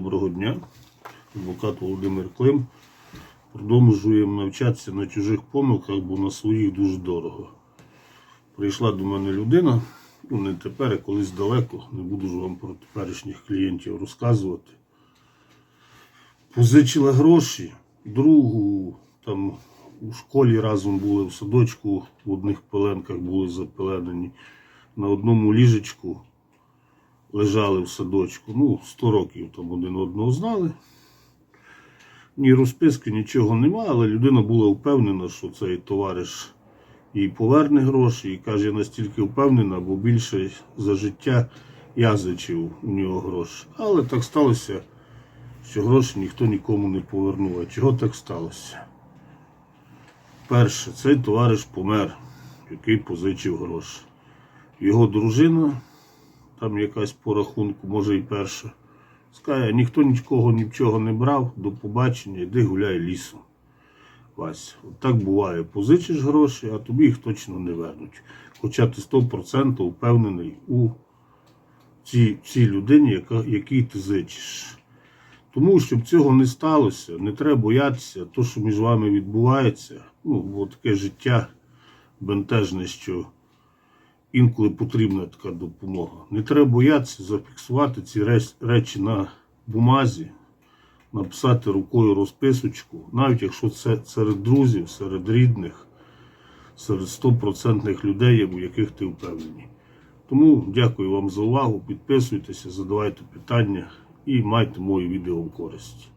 доброго дня. Адвокат Володимир Клим. Продовжуємо навчатися на чужих помилках, бо на своїх дуже дорого. Прийшла до мене людина, ну не тепер, а колись далеко, не буду ж вам про теперішніх клієнтів розказувати. Позичила гроші, другу там у школі разом були в садочку, в одних пеленках були запеленені. На одному ліжечку лежали в садочку. Ну, 100 років там один одного знали. Ні розписки, нічого нема, але людина була впевнена, що цей товариш їй поверне гроші і каже, я настільки впевнена, бо більше за життя я зачив у нього гроші. Але так сталося, що гроші ніхто нікому не повернув. А чого так сталося? Перше, цей товариш помер, який позичив гроші. Його дружина, там якась по рахунку, може і перша, скаже, ніхто нікого нічого не брав, до побачення, йди гуляй лісом. Вася, от так буває. Позичиш гроші, а тобі їх точно не вернуть. Хоча ти 100% впевнений у цій, цій людині, яка, якій ти зичиш. Тому, щоб цього не сталося, не треба боятися, то, що між вами відбувається, ну, бо таке життя бентежне, що інколи потрібна така допомога. Не треба боятися зафіксувати ці речі на бумазі, написати рукою розписочку, навіть якщо це серед друзів, серед рідних, серед 100% людей, у яких ти впевнений. Тому дякую вам за увагу. Підписуйтеся, задавайте питання і майте мої відео в користь.